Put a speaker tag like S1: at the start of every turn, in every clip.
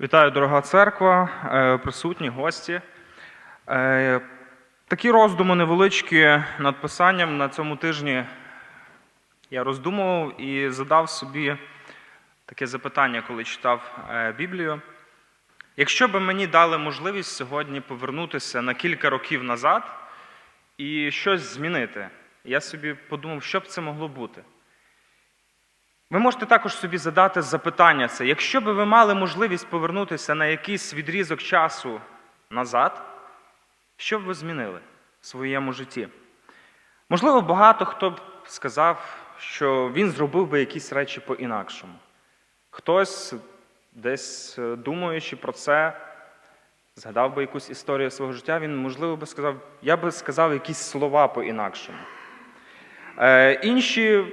S1: Вітаю, дорога церква, е, присутні, гості. Е, Такі роздуми невеличкі над писанням на цьому тижні я роздумував і задав собі таке запитання, коли читав е, Біблію. Якщо би мені дали можливість сьогодні повернутися на кілька років назад і щось змінити, я собі подумав, що б це могло бути. Ви можете також собі задати запитання це, якщо б ви мали можливість повернутися на якийсь відрізок часу назад, що б ви змінили в своєму житті? Можливо, багато хто б сказав, що він зробив би якісь речі по-інакшому. Хтось, десь е, думаючи про це, згадав би якусь історію свого життя, він, можливо, би сказав, я би сказав якісь слова по-інакшому. Е, інші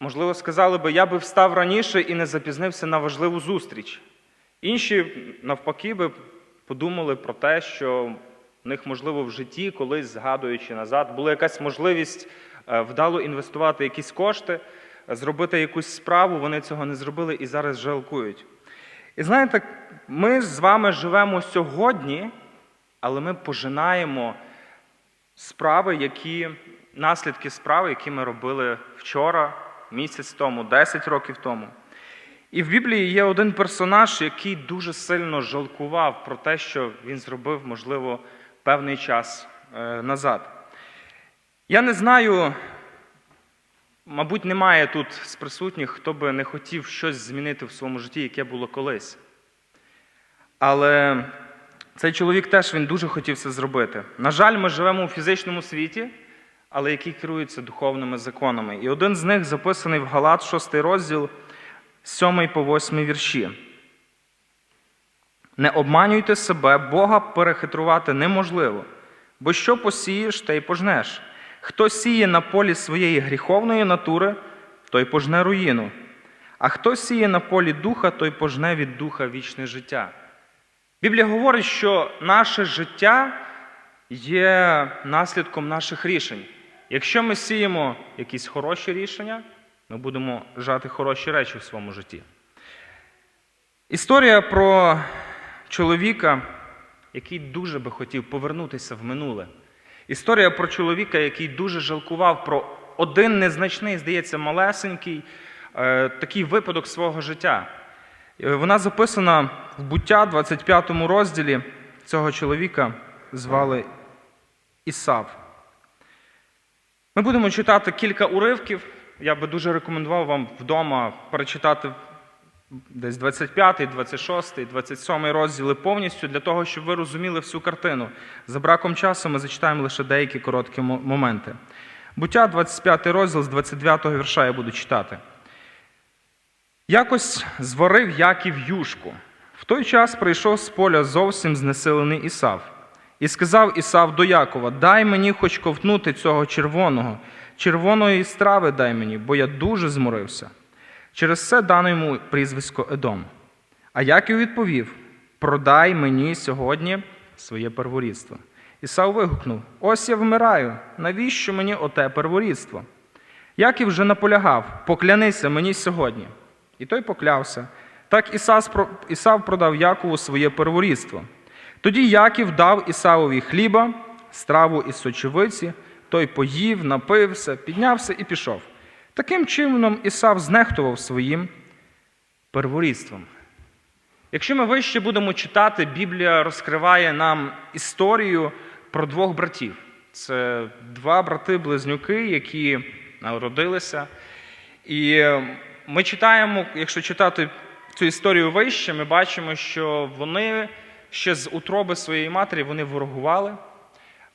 S1: Можливо, сказали би, я би встав раніше і не запізнився на важливу зустріч. Інші, навпаки, би подумали про те, що в них, можливо, в житті, колись згадуючи назад, була якась можливість е, вдало інвестувати якісь кошти, зробити якусь справу, вони цього не зробили і зараз жалкують. І знаєте, ми з вами живемо сьогодні, але ми пожинаємо справи, які, наслідки справи, які ми робили вчора, місяць тому, 10 років тому. І в Біблії є один персонаж, який дуже сильно жалкував про те, що він зробив, можливо, певний час е, назад. Я не знаю, мабуть, немає тут з присутніх, хто би не хотів щось змінити в своєму житті, яке було колись. Але цей чоловік теж він дуже хотів це зробити. На жаль, ми живемо у фізичному світі, але який керується духовними законами. І один з них записаний в Галат, 6 розділ, 7 по 8 вірші. Не обманюйте себе, Бога перехитрувати неможливо, бо що посієш, те й пожнеш. Хто сіє на полі своєї гріховної натури, той пожне руїну. А хто сіє на полі духа, той пожне від духа вічне життя. Біблія говорить, що наше життя є наслідком наших рішень. Якщо ми сіємо якісь хороші рішення, ми будемо жати хороші речі в своєму житті. Історія про чоловіка, який дуже би хотів повернутися в минуле. Історія про чоловіка, який дуже жалкував про один незначний, здається, малесенький е, такий випадок свого життя. Е, Вона записана в буття, 25 розділі цього чоловіка звали Ісав. Ми будемо читати кілька уривків. Я би дуже рекомендував вам вдома перечитати десь 25, 26, 27 розділи повністю для того, щоб ви розуміли всю картину. За браком часу ми зачитаємо лише деякі короткі моменти. Буття, 25 розділ з 29 вірша я буду читати. Якось зварив Яків юшку. В той час прийшов з поля зовсім знесилений Ісав. І сказав Ісав до Якова: Дай мені хоч ковтнути цього червоного, червоної страви дай мені, бо я дуже зморився. Через це дано йому прізвисько Едом. А Яків відповів: Продай мені сьогодні своє перворідство. Ісав вигукнув: Ось я вмираю, навіщо мені оте перворідство? Яків вже наполягав, поклянися мені сьогодні. І той поклявся. Так Ісав продав Якову своє перворідство. Тоді Яків дав Ісавові хліба, страву із сочевиці, той поїв, напився, піднявся і пішов. Таким чином Ісав знехтував своїм перворідством. Якщо ми вище будемо читати, Біблія розкриває нам історію про двох братів. Це два брати-близнюки, які народилися. І ми читаємо, якщо читати цю історію вище, ми бачимо, що вони ще з утроби своєї матері вони ворогували.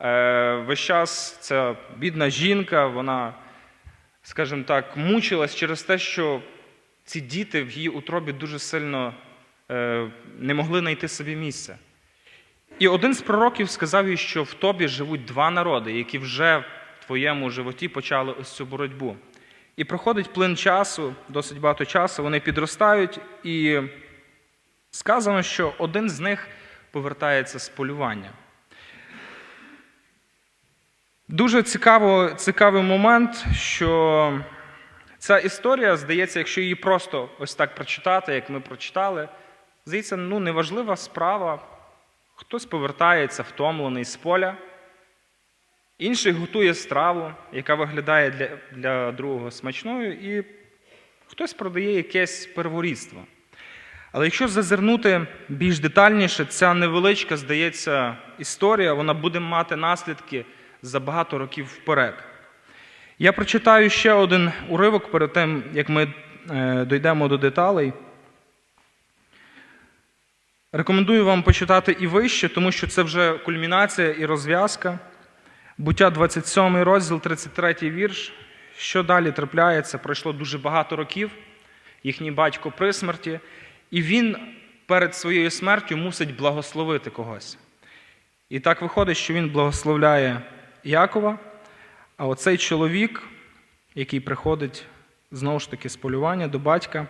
S1: Е, Весь час ця бідна жінка, вона, скажімо так, мучилась через те, що ці діти в її утробі дуже сильно е, не могли знайти собі місце. І один з пророків сказав їй, що в тобі живуть два народи, які вже в твоєму животі почали ось цю боротьбу. І проходить плин часу, досить багато часу, вони підростають, і сказано, що один з них повертається з полювання. Дуже цікаво, цікавий момент, що ця історія, здається, якщо її просто ось так прочитати, як ми прочитали, Здається, ну, неважлива справа. Хтось повертається втомлений з поля, інший готує страву, яка виглядає для, для другого смачною, і хтось продає якесь перворідство. Але якщо зазирнути більш детальніше, ця невеличка, здається, історія, вона буде мати наслідки за багато років вперед. Я прочитаю ще один уривок перед тим, як ми е, дійдемо до деталей. Рекомендую вам почитати і вище, тому що це вже кульмінація і розв'язка. Буття 27 розділ, 33 вірш. Що далі трапляється? Пройшло дуже багато років. Їхній батько при смерті, і він перед своєю смертю мусить благословити когось. І так виходить, що він благословляє Якова, а оцей чоловік, який приходить знову ж таки з полювання до батька,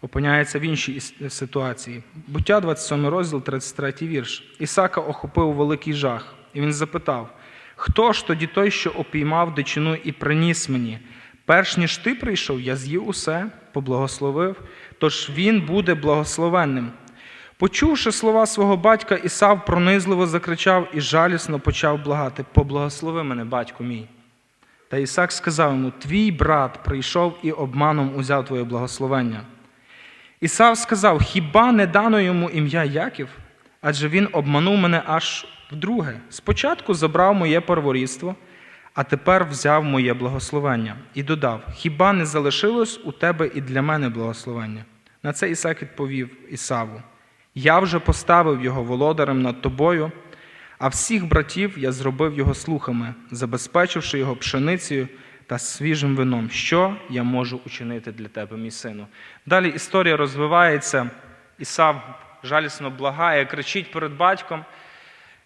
S1: опиняється в іншій ситуації. Буття 27 розділ, 33 вірш. Ісака охопив великий жах, і він запитав: Хто ж тоді той, що опіймав дичину і приніс мені? Перш ніж ти прийшов, я з'їв усе, поблагословив, тож він буде благословенним. Почувши слова свого батька, Ісав пронизливо закричав і жалісно почав благати: Поблагослови мене, батько мій. Та Ісак сказав йому: Твій брат прийшов і обманом узяв твоє благословення. Ісав сказав: Хіба не дано йому ім'я Яків? Адже він обманув мене аж вдруге. Спочатку забрав моє перворідство, а тепер взяв моє благословення. І додав: Хіба не залишилось у тебе і для мене благословення? На це Ісак відповів Ісаву: Я вже поставив його володарем над тобою, а всіх братів я зробив його слухами, забезпечивши його пшеницею та свіжим вином. Що я можу учинити для тебе, мій сину? Далі історія розвивається. Ісав жалісно благає, кричить перед батьком.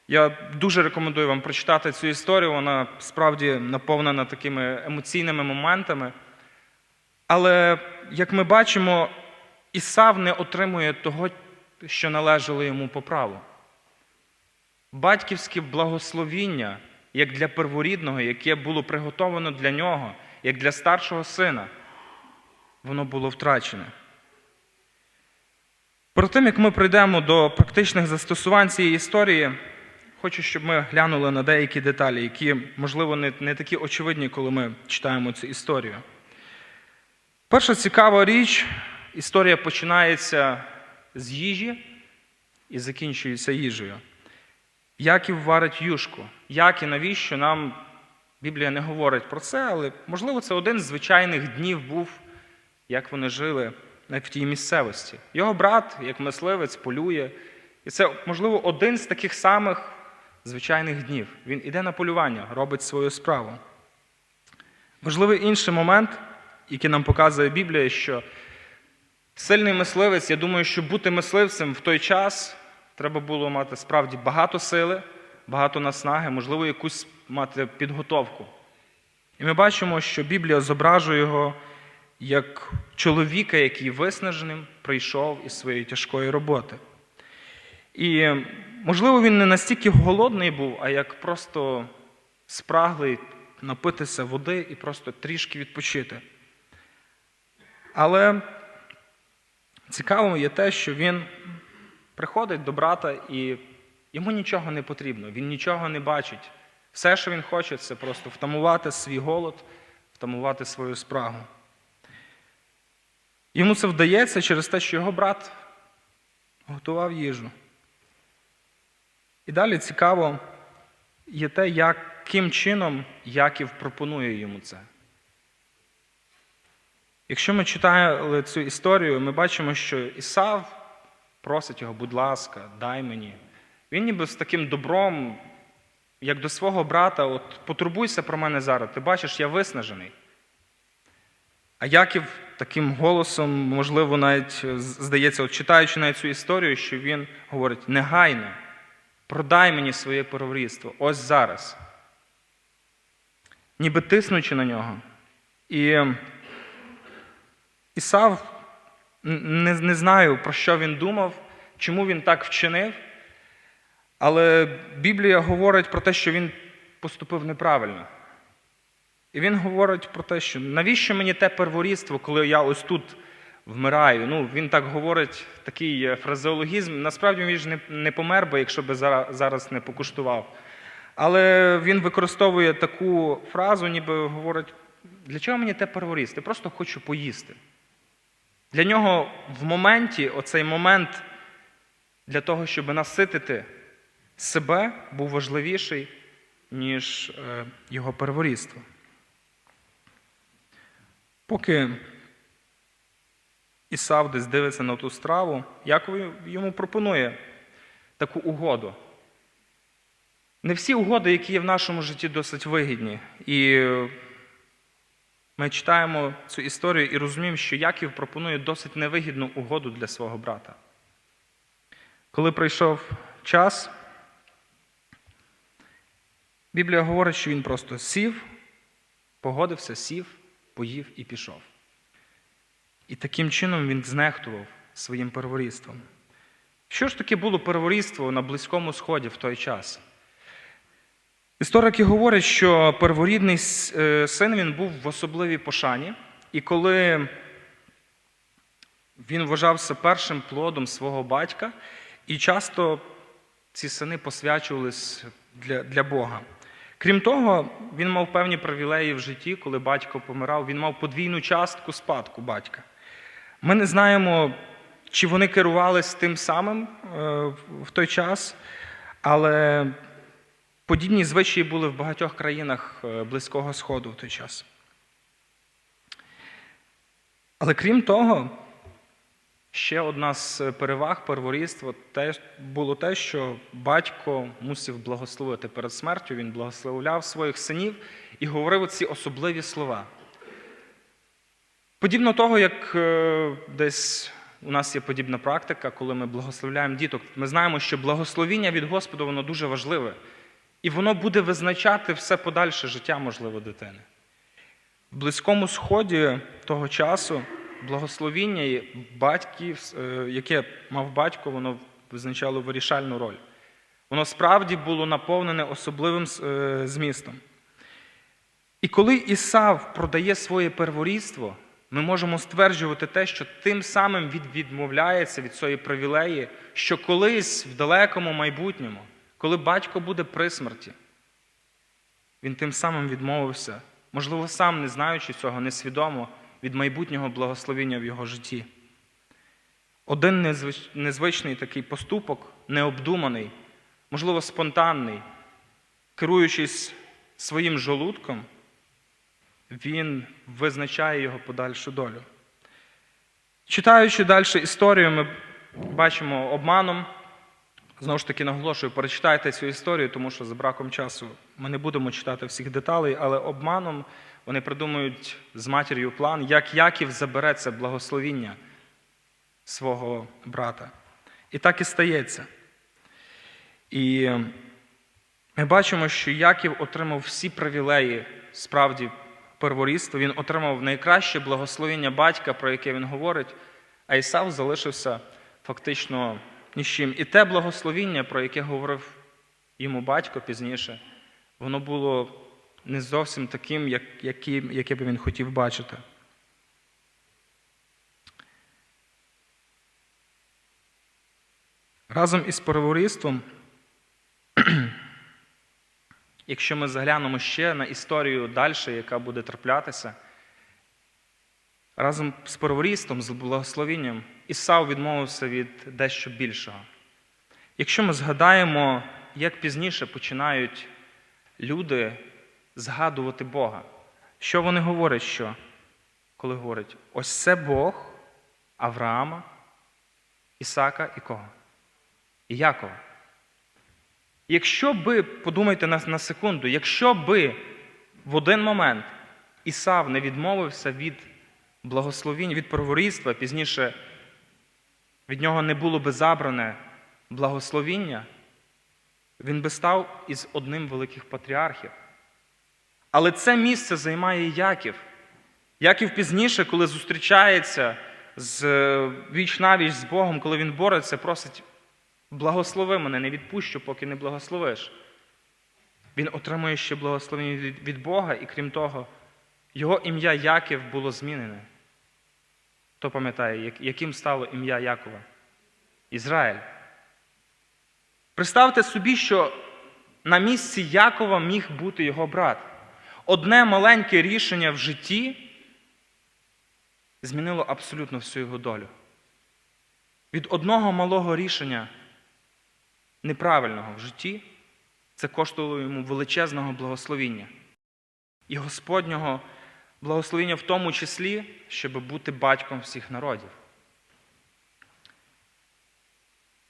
S1: Я дуже рекомендую вам прочитати цю історію. Вона справді наповнена такими емоційними моментами. Але, як ми бачимо, Ісав не отримує того, що належало йому по праву. Батьківське благословіння, як для перворідного, яке було приготовано для нього, як для старшого сина, воно було втрачене. Перед тим, як ми прийдемо до практичних застосувань цієї історії, хочу, щоб ми глянули на деякі деталі, які, можливо, не, не такі очевидні, коли ми читаємо цю історію. Перша цікава річ, історія починається з їжі і закінчується їжею. Яків варить юшку. Як і навіщо нам Біблія не говорить про це, але можливо це один з звичайних днів був, як вони жили в тій місцевості. Його брат, як мисливець, полює. І це, можливо, один з таких самих звичайних днів. Він іде на полювання, робить свою справу. Можливий інший момент, який нам показує Біблія, що сильний мисливець, я думаю, що бути мисливцем в той час треба було мати справді багато сили, багато наснаги, можливо, якусь мати підготовку. І ми бачимо, що Біблія зображує його як чоловіка, який виснаженим прийшов із своєї тяжкої роботи. І, можливо, він не настільки голодний був, а як просто спраглий напитися води і просто трішки відпочити. Але цікавим є те, що він приходить до брата і йому нічого не потрібно, він нічого не бачить. Все, що він хоче, це просто втамувати свій голод, втамувати свою спрагу. Йому це вдається через те, що його брат готував їжу. І далі цікаво є те, яким чином Яків пропонує йому це. Якщо ми читали цю історію, ми бачимо, що Ісав просить його, будь ласка, дай мені. Він ніби з таким добром, як до свого брата, от потурбуйся про мене зараз. Ти бачиш, я виснажений. А Яків таким голосом, можливо, навіть здається, от читаючи навіть цю історію, що він говорить: негайно, продай мені своє перворідство, ось зараз. Ніби тиснучи на нього. І Ісав не, не знаю, про що він думав, чому він так вчинив, але Біблія говорить про те, що він поступив неправильно. І він говорить про те, що навіщо мені те перворідство, коли я ось тут вмираю. Ну, він так говорить, такий е, фразеологізм. Насправді він ж не, помер би, якщо би зараз не покуштував. Але він використовує таку фразу, ніби говорить: для чого мені те перворізти? Просто хочу поїсти. Для нього в моменті, оцей момент для того, щоб наситити себе, був важливіший, ніж е, його перворідство. Поки Ісав десь дивиться на ту страву, Яков йому пропонує таку угоду. Не всі угоди, які є в нашому житті, досить вигідні. І ми читаємо цю історію і розуміємо, що Яків пропонує досить невигідну угоду для свого брата. Коли прийшов час, Біблія говорить, що він просто сів, погодився, сів, поїв і пішов. І таким чином він знехтував своїм перворідством. Що ж таке було перворідство на Близькому Сході в той час? Історики говорять, що перворідний е, син він був в особливій пошані, і коли він вважався першим плодом свого батька, і часто ці сини посвячувались для, для Бога. Крім того, він мав певні привілеї в житті, коли батько помирав, він мав подвійну частку спадку батька. Ми не знаємо, чи вони керувались тим самим е, в той час, але подібні звичаї були в багатьох країнах е, Близького Сходу в той час. Але крім того, ще одна з переваг перворідства було те, що батько мусив благословити перед смертю, він благословляв своїх синів і говорив ці особливі слова. Подібно того, як е, десь у нас є подібна практика, коли ми благословляємо діток, ми знаємо, що благословіння від Господа воно дуже важливе. І воно буде визначати все подальше життя, можливо, дитини. В Близькому Сході того часу благословіння батьків, е, яке мав батько, воно визначало вирішальну роль. Воно справді було наповнене особливим е, змістом. І коли Ісав продає своє перворідство, ми можемо стверджувати те, що тим самим він відмовляється від своєї привілеї, що колись в далекому майбутньому, коли батько буде при смерті, він тим самим відмовився, можливо, сам не знаючи цього, несвідомо, від майбутнього благословення в його житті. Один незвичний такий поступок, необдуманий, можливо, спонтанний, керуючись своїм жолудком, він визначає його подальшу долю. Читаючи далі історію, ми бачимо обманом. Знову ж таки, наголошую, перечитайте цю історію, тому що за браком часу ми не будемо читати всіх деталей, але обманом вони придумують з матір'ю план, як Яків забере це благословіння свого брата. І так і стається. І ми бачимо, що Яків отримав всі привілеї справді перворідства. Він отримав найкраще благословення батька, про яке він говорить, а Ісав залишився фактично ні з чим. І те благословіння, про яке говорив йому батько пізніше, воно було не зовсім таким, як, яким, яке би він хотів бачити. Разом із перворідством, якщо ми заглянемо ще на історію далі, яка буде траплятися, разом з перворідством, з благословінням, Ісав відмовився від дещо більшого. Якщо ми згадаємо, як пізніше починають люди згадувати Бога, що вони говорять, що? Коли говорять, ось це Бог Авраама, Ісака і кого? І Якова. Якщо би, подумайте на, на секунду, якщо би в один момент Ісав не відмовився від благословінь, від перворідства, пізніше від нього не було би забране благословіння, він би став із одним великих патріархів. Але це місце займає Яків. Яків пізніше, коли зустрічається з віч навіч з Богом, коли він бореться, просить благослови мене, не відпущу, поки не благословиш. Він отримує ще благословення від Бога, і крім того, його ім'я Яків було змінене. Хто пам'ятає, яким стало ім'я Якова? Ізраїль. Представте собі, що на місці Якова міг бути його брат. Одне маленьке рішення в житті змінило абсолютно всю його долю. Від одного малого рішення неправильного в житті це коштувало йому величезного благословіння. І Господнього благословіння в тому числі, щоб бути батьком всіх народів.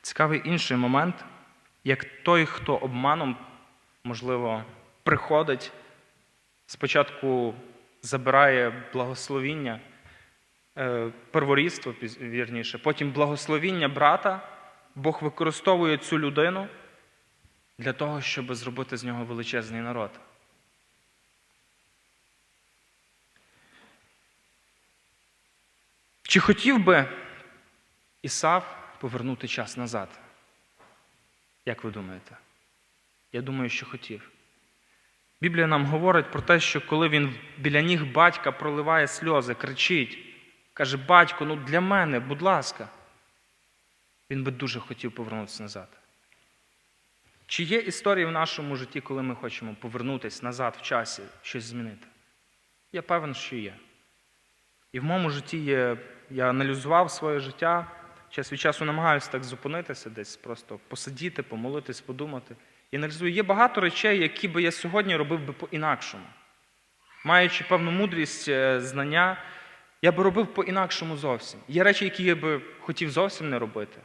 S1: Цікавий інший момент, як той, хто обманом, можливо, приходить, спочатку забирає благословіння, е, перворідство, вірніше, потім благословіння брата, Бог використовує цю людину для того, щоб зробити з нього величезний народ. Чи хотів би Ісав повернути час назад? Як ви думаєте? Я думаю, що хотів. Біблія нам говорить про те, що коли він біля ніг батька проливає сльози, кричить, каже: Батько, ну для мене, будь ласка, він би дуже хотів повернутися назад. Чи є історії в нашому житті, коли ми хочемо повернутися назад в часі, щось змінити? Я певен, що є. І в моєму житті є, я аналізував своє життя, час від часу намагаюся так зупинитися, десь просто посидіти, помолитись, подумати. І аналізую, є багато речей, які би я сьогодні робив би по-інакшому. Маючи певну мудрість, е, знання, я би робив по-інакшому зовсім. Є речі, які я би хотів зовсім не робити.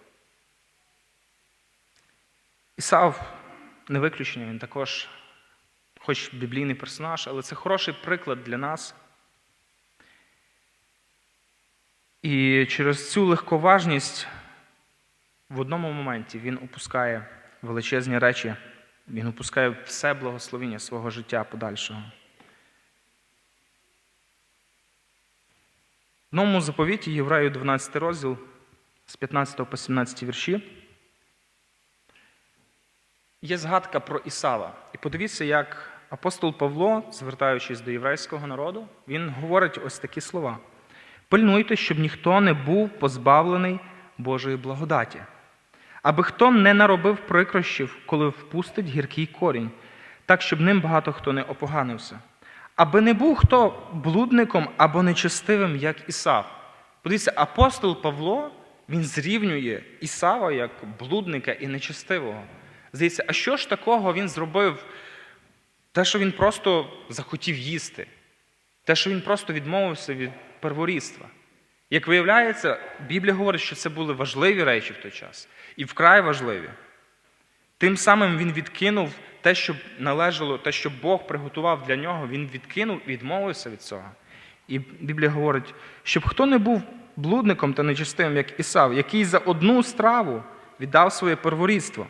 S1: Ісав не виключення, він також, хоч біблійний персонаж, але це хороший приклад для нас. І через цю легковажність в одному моменті він опускає величезні речі, він опускає все благословіння свого життя подальшого. В новому заповіті Єврею 12 розділ з 15 по 17 вірші. Є згадка про Ісава. І подивіться, як апостол Павло, звертаючись до єврейського народу, він говорить ось такі слова: пильнуйте, щоб ніхто не був позбавлений Божої благодаті, аби хто не наробив прикрощів, коли впустить гіркий корінь, так, щоб ним багато хто не опоганився. Аби не був хто блудником або нечестивим, як Ісав. Подивіться, апостол Павло він зрівнює Ісава як блудника і нечестивого. Здається, а що ж такого він зробив? Те, що він просто захотів їсти, те, що він просто відмовився від перворідства. Як виявляється, Біблія говорить, що це були важливі речі в той час, і вкрай важливі. Тим самим він відкинув те, що належало, те, що Бог приготував для нього, він відкинув, і відмовився від цього. І Біблія говорить, щоб хто не був блудником та нечистивим, як Ісав, який за одну страву віддав своє перворідство.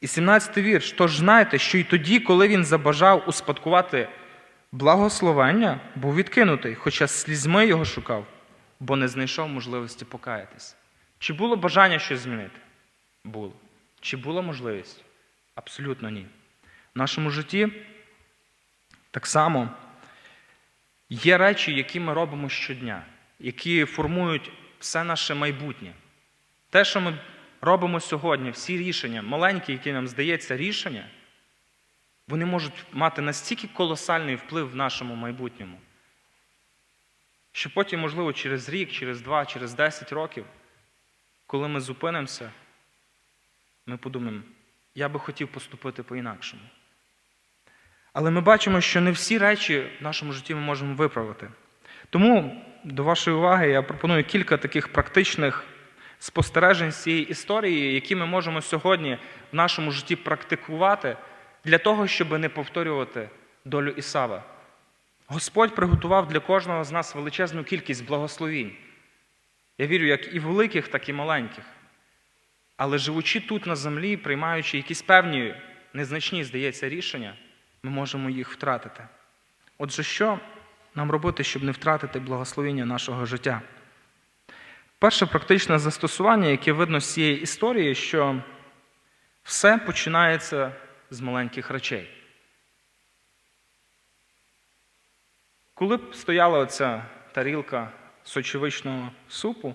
S1: І 17 вірш. Тож знайте, що й тоді, коли він забажав успадкувати благословення, був відкинутий, хоча слізьми його шукав, бо не знайшов можливості покаятись. Чи було бажання щось змінити? Було. Чи була можливість? Абсолютно ні. В нашому житті так само є речі, які ми робимо щодня, які формують все наше майбутнє. Те, що ми робимо сьогодні, всі рішення, маленькі, які нам здається рішення, вони можуть мати настільки колосальний вплив в нашому майбутньому, що потім, можливо, через рік, через два, через десять років, коли ми зупинимося, ми подумаємо, я би хотів поступити по-інакшому. Але ми бачимо, що не всі речі в нашому житті ми можемо виправити. Тому до вашої уваги я пропоную кілька таких практичних спостережень з цієї історії, які ми можемо сьогодні в нашому житті практикувати для того, щоб не повторювати долю Ісава. Господь приготував для кожного з нас величезну кількість благословінь. Я вірю, як і великих, так і маленьких. Але живучи тут на землі, приймаючи якісь певні незначні, здається, рішення, ми можемо їх втратити. Отже, що нам робити, щоб не втратити благословіння нашого життя? Перше практичне застосування, яке видно з цієї історії, що все починається з маленьких речей. Коли б стояла оця тарілка сочевичного супу,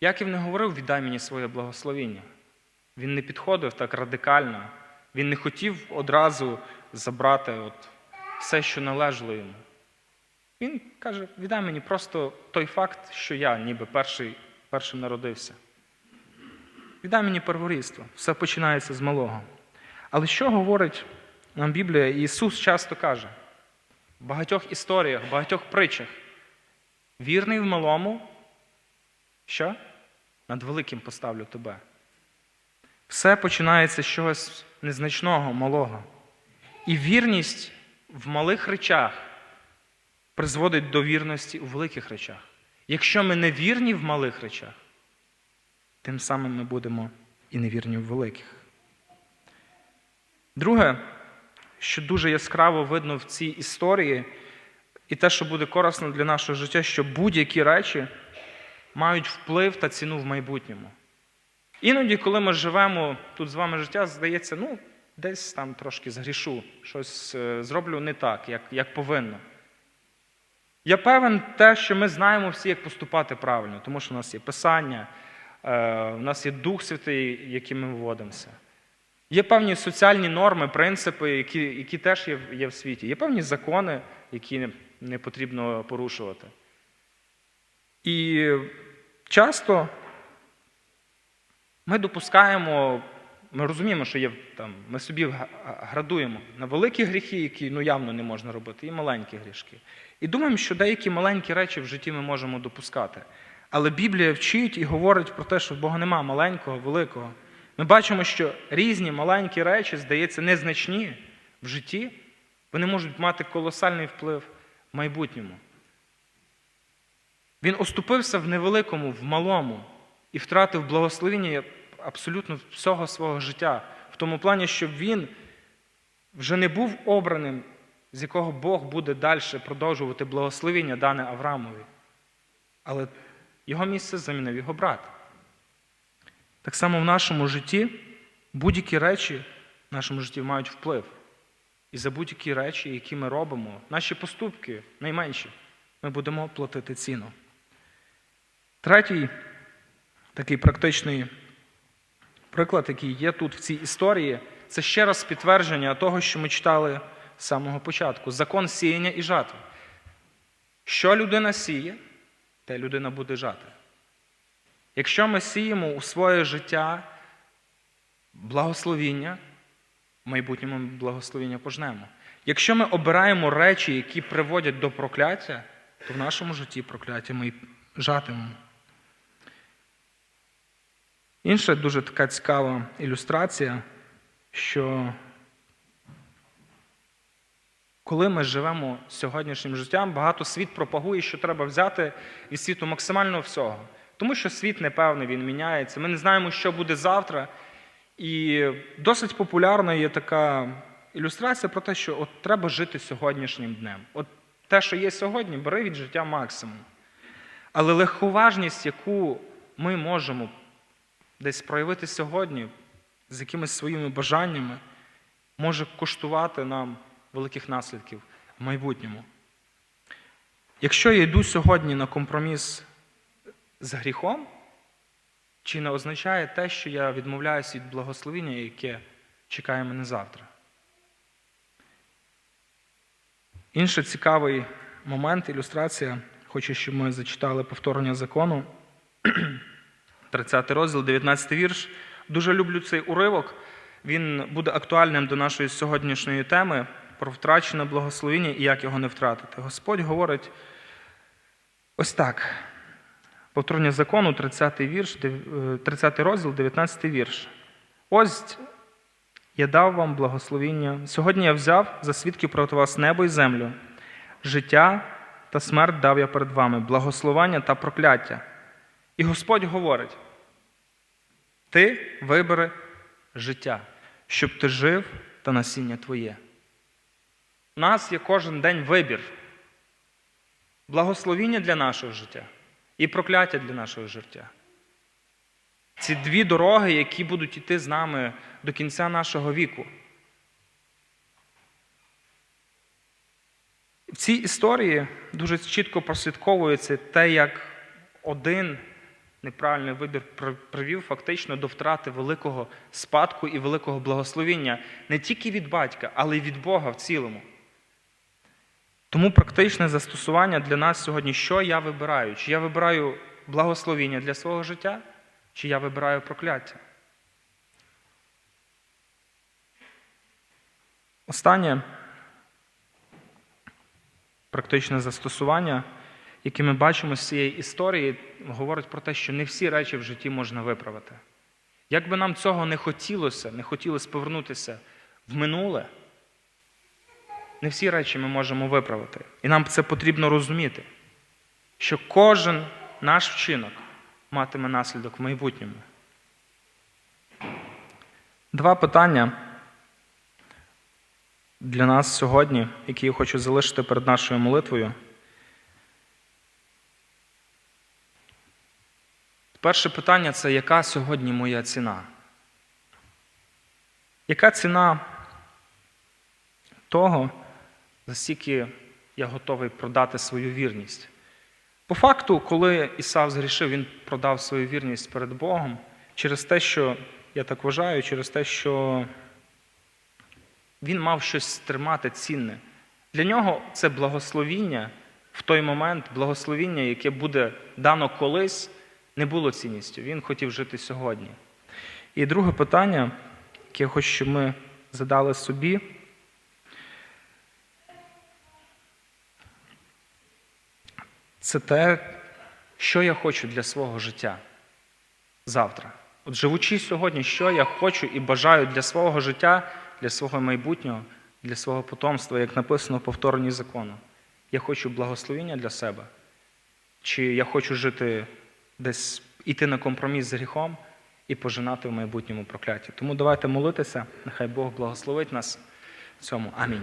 S1: Яків не говорив, віддай мені своє благословіння. Він не підходив так радикально. Він не хотів одразу забрати от все, що належало йому. Він каже: віддай мені просто той факт, що я ніби перший, першим народився. Віддай мені перворідство. Все починається з малого. Але що говорить нам Біблія? Ісус часто каже в багатьох історіях, в багатьох притчах. Вірний в малому, що? Над великим поставлю тебе. Все починається з чогось незначного, малого. І вірність в малих речах призводить до вірності у великих речах. Якщо ми не вірні в малих речах, тим самим ми будемо і невірні в великих. Друге, що дуже яскраво видно в цій історії, і те, що буде корисно для нашого життя, що будь-які речі мають вплив та ціну в майбутньому. Іноді, коли ми живемо тут з вами життя, здається, ну, десь там трошки згрішу, щось е, зроблю не так, як, як повинно. Я певен те, що ми знаємо всі, як поступати правильно, тому що у нас є Писання, е, у нас є Дух Святий, яким ми вводимося. Є певні соціальні норми, принципи, які, які теж є, в- є в світі. Є певні закони, які не потрібно порушувати. І часто ми допускаємо, ми розуміємо, що є там, ми собі градуємо на великі гріхи, які ну, явно не можна робити, і маленькі грішки. І думаємо, що деякі маленькі речі в житті ми можемо допускати. Але Біблія вчить і говорить про те, що в Бога нема маленького, великого. Ми бачимо, що різні маленькі речі, здається, незначні в житті, вони можуть мати колосальний вплив в майбутньому. Він оступився в невеликому, в малому і втратив благословення абсолютно всього свого життя. В тому плані, що він вже не був обраним, з якого Бог буде далі продовжувати благословення дане Авраамові. Але його місце замінив його брат. Так само в нашому житті будь-які речі в нашому житті мають вплив. І за будь-які речі, які ми робимо, наші поступки найменші, ми будемо платити ціну. Третій такий практичний приклад, який є тут в цій історії, це ще раз підтвердження того, що ми читали з самого початку: закон сіяння і жатви. Що людина сіє, те людина буде жати. Якщо ми сіємо у своє життя благословіння, в майбутньому благословіння пожнемо. Якщо ми обираємо речі, які приводять до прокляття, то в нашому житті прокляття ми жатимемо. Інша дуже така цікава ілюстрація, що коли ми живемо сьогоднішнім життям, багато світ пропагує, що треба взяти від світу максимально всього. Тому що світ непевний, він міняється. Ми не знаємо, що буде завтра. І досить популярна є така ілюстрація про те, що от треба жити сьогоднішнім днем. От те, що є сьогодні, бери від життя максимум. Але легковажність, яку ми можемо десь проявити сьогодні з якимись своїми бажаннями, може коштувати нам великих наслідків в майбутньому. Якщо я йду сьогодні на компроміс з гріхом, чи не означає те, що я відмовляюся від благословення, яке чекає мене завтра? Інший цікавий момент, ілюстрація, хочу, щоб ми зачитали повторення закону. 30 розділ, 19 вірш. Дуже люблю цей уривок. Він буде актуальним до нашої сьогоднішньої теми про втрачене благословіння і як його не втратити. Господь говорить ось так. Повторення закону, 30 вірш, 30 розділ, 19 вірш. Ось я дав вам благословіння. Сьогодні я взяв за свідків проти вас небо і землю. Життя та смерть дав я перед вами, благословення та прокляття. І Господь говорить: ти вибери життя, щоб ти жив та насіння твоє. У нас є кожен день вибір. Благословіння для нашого життя і прокляття для нашого життя. Ці дві дороги, які будуть йти з нами до кінця нашого віку. В цій історії дуже чітко прослідковується те, як один неправильний вибір при- привів фактично до втрати великого спадку і великого благословіння не тільки від батька, але й від Бога в цілому. Тому практичне застосування для нас сьогодні, що я вибираю? Чи я вибираю благословіння для свого життя, чи я вибираю прокляття? Останнє практичне застосування, яке ми бачимо з цієї історії, говорить про те, що не всі речі в житті можна виправити. Як би нам цього не хотілося, не хотілося повернутися в минуле, не всі речі ми можемо виправити. І нам це потрібно розуміти, що кожен наш вчинок матиме наслідок в майбутньому. Два питання для нас сьогодні, які я хочу залишити перед нашою молитвою. Перше питання це яка сьогодні моя ціна? Яка ціна того, за скільки я готовий продати свою вірність? По факту, коли Ісав згрішив, він продав свою вірність перед Богом через те, що я так вважаю, через те, що він мав щось тримати цінне. Для нього це благословіння в той момент, благословіння, яке буде дано колись, не було цінністю. Він хотів жити сьогодні. І друге питання, яке я хочу, щоб ми задали собі. Це те, що я хочу для свого життя завтра. От живучи сьогодні, що я хочу і бажаю для свого життя, для свого майбутнього, для свого потомства, як написано в повторенні закону. Я хочу благословіння для себе, чи я хочу жити десь іти на компроміс з гріхом і пожинати в майбутньому прокляті. Тому давайте молитися, нехай Бог благословить нас в цьому. Амінь.